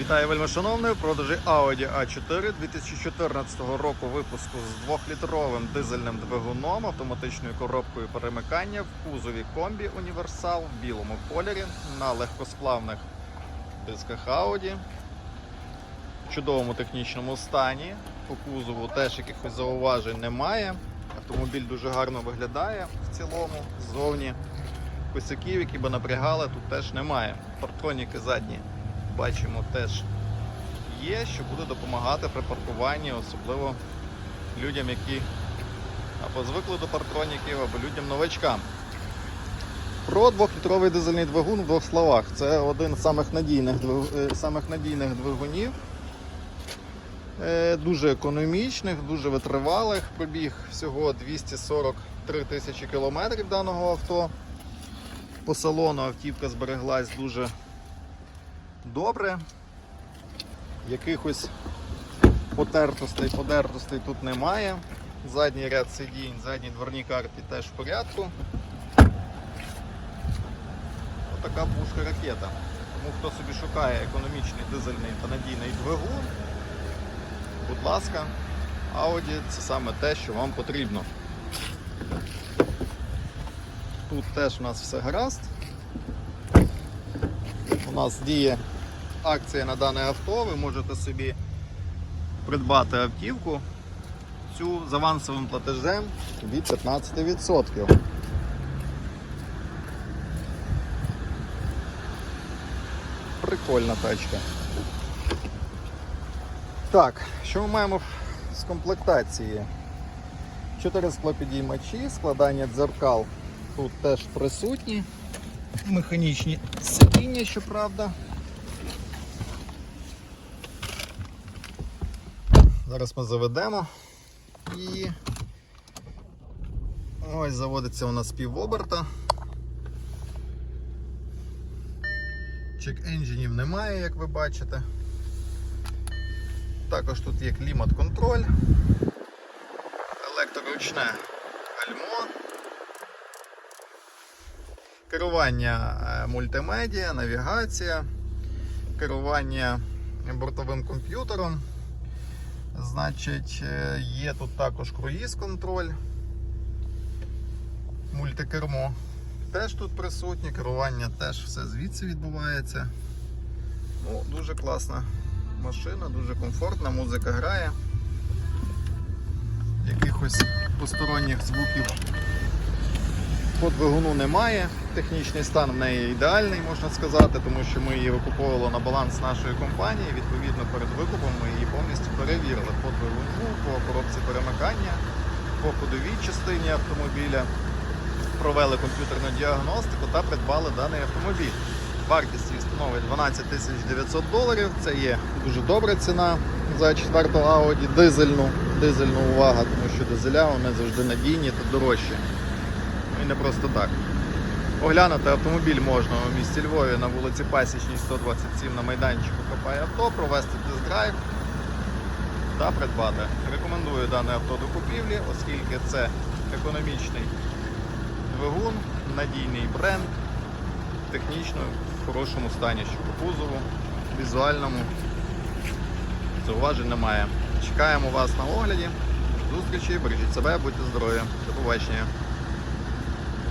Вітаю вельми шановний в продажі Audi A4 2014 року випуску з 2-літровим дизельним двигуном, автоматичною коробкою перемикання в кузові комбі універсал в білому кольорі на легкосплавних дисках Audi. В чудовому технічному стані. По кузову теж якихось зауважень немає. Автомобіль дуже гарно виглядає в цілому ззовні. Косяків, які би напрягали, тут теж немає. Парктроніки задні бачимо теж є, що буде допомагати при паркуванні, особливо людям, які або звикли до парктроніків, або людям новачкам. Про 2-літровий дизельний двигун в двох словах. Це один з самих надійних, е, самих надійних двигунів. Е, Дуже економічних, дуже витривалих. Пробіг всього 243 тисячі кілометрів даного авто. По салону автівка збереглась дуже добре. Якихось потертостей, подертостей тут немає. Задній ряд сидінь, задні дверні карти теж в порядку. Отака пушка ракета. Тому хто собі шукає економічний дизельний та надійний двигун, будь ласка, Audi це саме те, що вам потрібно. Тут теж у нас все гаразд. У нас діє акція на дане авто. Ви можете собі придбати автівку цю з авансовим платежем від 15%. Прикольна тачка. Так, що ми маємо з комплектації? Чотири склопідіймачі, складання дзеркал тут теж присутні. Механічні сидіння, щоправда. Зараз ми заведемо і ось заводиться у нас півоберта. Чек енджинів немає, як ви бачите. Також тут є клімат-контроль, електроручне гальмо, керування е, мультимедіа, навігація, керування бортовим комп'ютером. Значить, е, є тут також круїз-контроль, мультикермо. Теж тут присутнє, керування теж все звідси відбувається. Ну, Дуже класна машина, дуже комфортна, музика грає. Якихось посторонніх звуків по двигуну немає. Технічний стан в неї ідеальний, можна сказати, тому що ми її викуповували на баланс нашої компанії. Відповідно, перед викупом ми її повністю перевірили по двигуну, по коробці перемикання, по ходовій частині автомобіля. Провели комп'ютерну діагностику та придбали даний автомобіль. Вартість її становить 12 900 доларів. Це є дуже добра ціна за четверту Audi дизельну. Дизельну увага, тому що дизеля вони завжди надійні та дорожчі. Ну і не просто так. Оглянути автомобіль можна у місті Львові на вулиці Пасічній 127 на майданчику КП авто, провести тест-драйв та придбати. Рекомендую дане авто до купівлі, оскільки це економічний двигун, надійний бренд, технічно в хорошому стані, що по кузову, візуальному зауважень немає. Чекаємо вас на огляді. Зустрічі, бережіть себе, будьте здорові. До побачення.